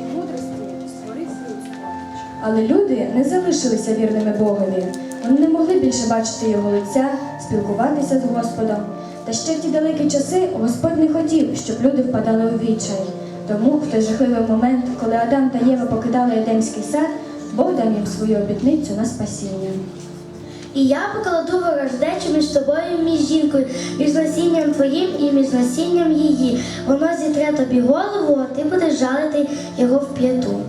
і мудрості створив людство. Але люди не залишилися вірними Богові. Вони не могли більше бачити його лиця, спілкуватися з Господом. Та ще в ті далекі часи Господь не хотів, щоб люди впадали у відчай. Тому в той жахливий момент, коли Адам та Єва покидали Едемський сад, Бог дав їм свою обітницю на спасіння. І я покладу ворождечу між тобою між жінкою, між насінням твоїм і між насінням її. Воно зітре тобі голову, а ти будеш жалити його в п'яту.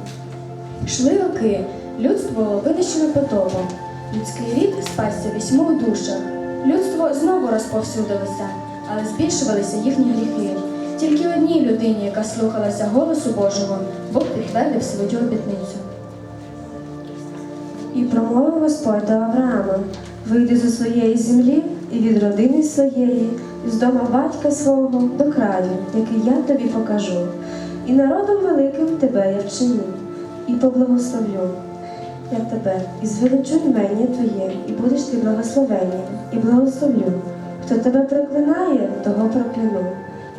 Йшли роки, людство винищено потопом. Людський рід спасся в вісьмох душах. Людство знову розповсюдилося, але збільшувалися їхні гріхи. Тільки одній людині, яка слухалася голосу Божого, Бог підтвердив свою обітницю. І промовив Господь до Авраама: вийди зі своєї землі і від родини своєї, і з дома батька свого до краю, який я тобі покажу. І народом великим тебе я вчиню, і поблагословлю я тебе, і звеличу імення твоє, і будеш ти благословенням, і благословлю. Хто тебе проклинає, того прокляну,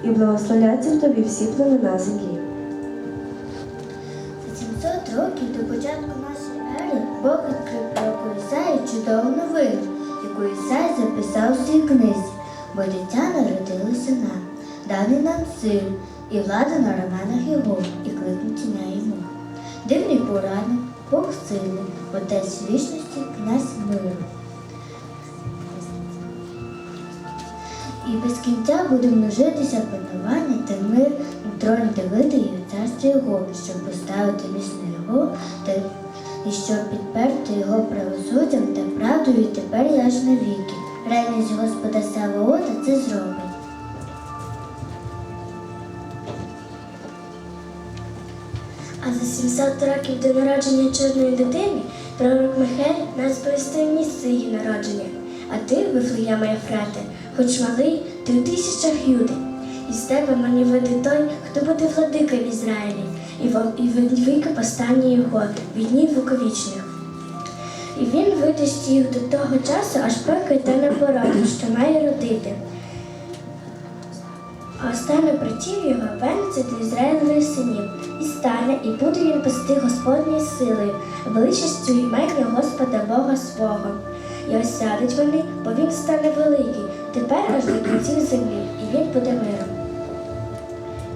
і благословляться в тобі всі племена землі. За 700 років до початку нашої ери Бог відкрив пророку Ісаї чудову новину, яку Ісай записав у своїй книзі, бо дитя народилося нам, даний нам син, і влада на раменах його, і кликнуть ім'я йому. Дивний порадник, Бог сильний, Отець вічності, князь миру. І без кінця буде множитися панування та мир на троні Давида і царстві його, щоб поставити міцно його та і щоб підперти його правосуддям та правдою тепер і аж навіки. Ревність Господа Саваота це зробить. А за 700 років до народження чорної дитини пророк Михай нас сповістив місце її народження. А ти, Вифлеєма Ефрате, хоч малий, ти у тисячах юди. І з тебе мені веде той, хто буде владика в Ізраїлі, і во- і від віка постане його, від днів віковічних. І він витащить їх до того часу, аж поки йде на породу, що має родити. А остане братів його вернеться до Ізраїлевих синів, і стане, і буде він пасти Господньою силою, величістю імення Господа Бога свого. І ось сядуть вони, бо він стане великий, тепер аж до кінців землі, і він буде миром.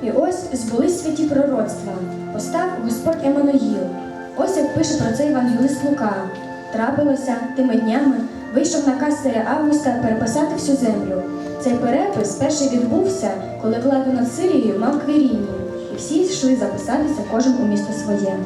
І ось збулись святі пророцтва. Постав Господь Еммануїл. Ось як пише про це Євангелист Лука. Трапилося тими днями, вийшов наказ царя Августа переписати всю землю. Цей перепис перший відбувся, коли владу над Сирією мав Квіріній, і всі йшли записатися кожен у місто своє.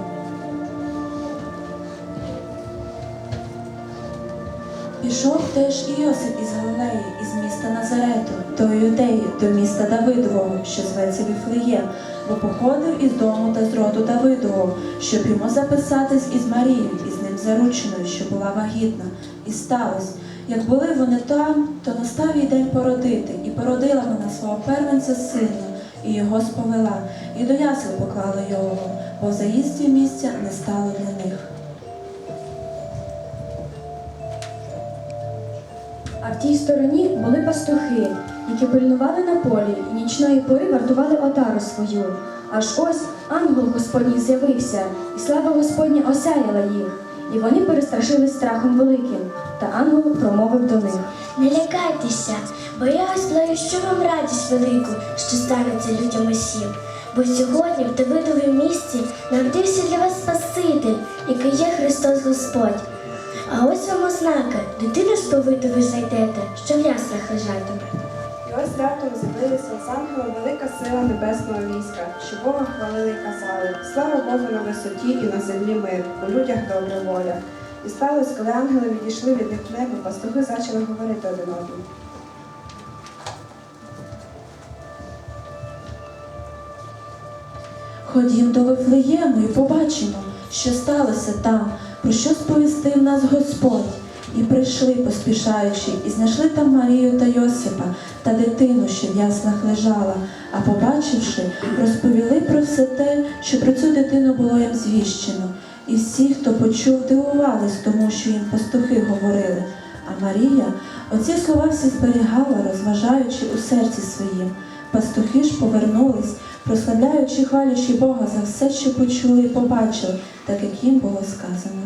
Пішов теж і Йосип із Галилеї, із міста Назарету, до Юдеї, до міста Давидового, що зветься Віфлеєм, бо походив із дому та з роду Давидового, щоб йому записатись із Марією, із ним зарученою, що була вагітна. І сталося, як були вони там, то настав їй день породити, і породила вона свого первенця сина, і його сповела, і до ясел поклали його, бо в місця не стало для них. Тій стороні були пастухи, які пильнували на полі і нічної пори вартували отару свою. Аж ось ангел Господній з'явився, і слава Господня осяяла їх, і вони перестрашились страхом великим. Та ангел промовив до них. Не лякайтеся, бо я ось що вам радість велику, що станеться людям усім. Бо сьогодні в Давидові місці народився для вас Спаситель, який є Христос Господь. А ось вам ознака, дитину сповити ви зайдете, що в яслах лежатиме. І ось раптом з'явилися з ангелом велика сила небесного війська, що Бога хвалили і казали, слава Богу на висоті і на землі мир, у людях добра воля. І сталося, коли ангели відійшли від них в небо, пастухи почали говорити один одному. Ходім до Вифлеєму і побачимо, що сталося там, про що сповістив нас Господь. І прийшли, поспішаючи, і знайшли там Марію та Йосипа та дитину, що в яслах лежала, а побачивши, розповіли про все те, що про цю дитину було їм звіщено. І всі, хто почув, дивувались тому, що їм пастухи говорили. А Марія оці слова всі зберігала, розважаючи у серці своїм. Пастухи ж повернулись, прославляючи, хвалячи Бога за все, що почули і побачили, так як їм було сказано.